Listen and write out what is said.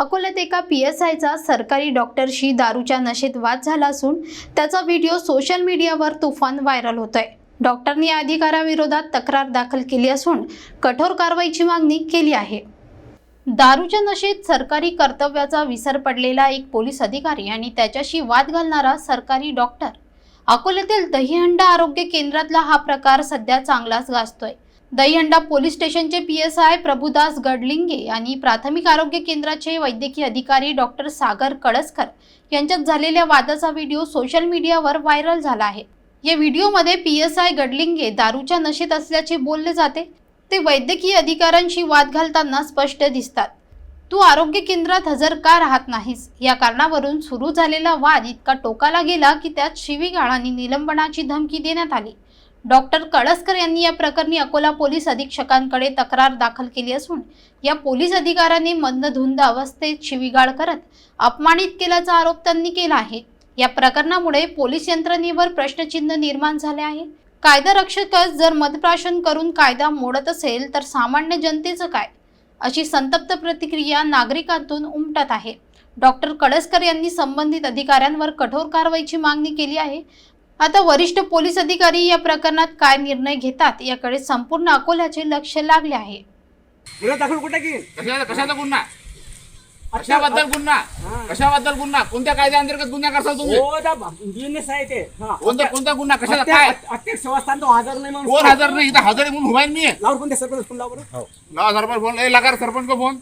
अकोल्यात एका P S आयचा सरकारी डॉक्टरशी दारूच्या नशेत वाद झाला असून त्याचा व्हिडिओ सोशल मीडियावर तुफान व्हायरल होतोय. डॉक्टरनी या अधिकाऱ्याविरोधात तक्रार दाखल केली असून कठोर कारवाईची मागणी केली आहे. दारूच्या नशेत सरकारी कर्तव्याचा विसर पडलेला एक पोलीस अधिकारी आणि त्याच्याशी वाद घालणारा सरकारी डॉक्टर. अकोल्यातील दहीहंडा आरोग्य केंद्रातला हा प्रकार सध्या चांगलाच गाजतोय. दहीहंडा पोलीस स्टेशनचे P S I Prabhudas Gadlinge आणि प्राथमिक आरोग्य केंद्राचे वैद्यकीय अधिकारी डॉक्टर सागर कळसकर यांच्यात झालेल्या वादाचा व्हिडिओ सोशल मीडियावर व्हायरल झाला आहे. या व्हिडिओमध्ये पी एस आय गडलिंगे दारूच्या नशेत असल्याचे बोलले जाते. ते वैद्यकीय अधिकाऱ्यांशी वाद घालताना स्पष्ट दिसतात. तू आरोग्य केंद्रात हजर का राहत नाहीस? या कारणावरून सुरू झालेला वाद इतका टोकाला गेला की त्यात शिवीगाळ आणि निलंबनाची धमकी देण्यात आली. डॉक्टर कळसकर यांनी या प्रकरणी अकोला पोलीस अधीक्षकांकडे तक्रार दाखल केली असून या पोलीस अधिकाऱ्यांनी मंदधुंद अवस्थेत शिवीगाळ करत अपमानित केल्याचा आरोप त्यांनी केला आहे. या प्रकरणामुळे पोलीस यंत्रणेवर प्रश्नचिन्ह निर्माण झाले आहे. कायदा रक्षकच जर मदप्राशन करून कायदा मोडत असेल तर सामान्य जनतेचं काय? अशी संतप्त प्रतिक्रिया नागरिकांतून उमटत आहे. डॉक्टर कळसकर यांनी संबंधित अधिकाऱ्यांवर कठोर कारवाईची मागणी केली आहे. आता वरिष्ठ पोलीस अधिकारी या प्रकरणात काय निर्णय घेतात याकडे संपूर्ण अकोल्याचे लक्ष लागले आहे. गुन्हा दाखल कुठे की? कशाचा कशाचा गुन्हा? कशाबद्दल गुन्हा? कशाबद्दल गुन्हा? कोणत्या कायद्याअंतर्गत गुन्हा करता तुम्ही? हो दा बिझनेस आहे ते. हा. कोणता कोणता गुन्हा? कशाचा अत्या- काय? अत्यक्ष संस्थान तो हजर नाही म्हणून कोण हजर नाही? इथं हजर आहे म्हणून आहे मी. पण ते सरपंच फोन लाव बरं? लावा सरपंच फोन. ए लगा रे सरपंच को फोन.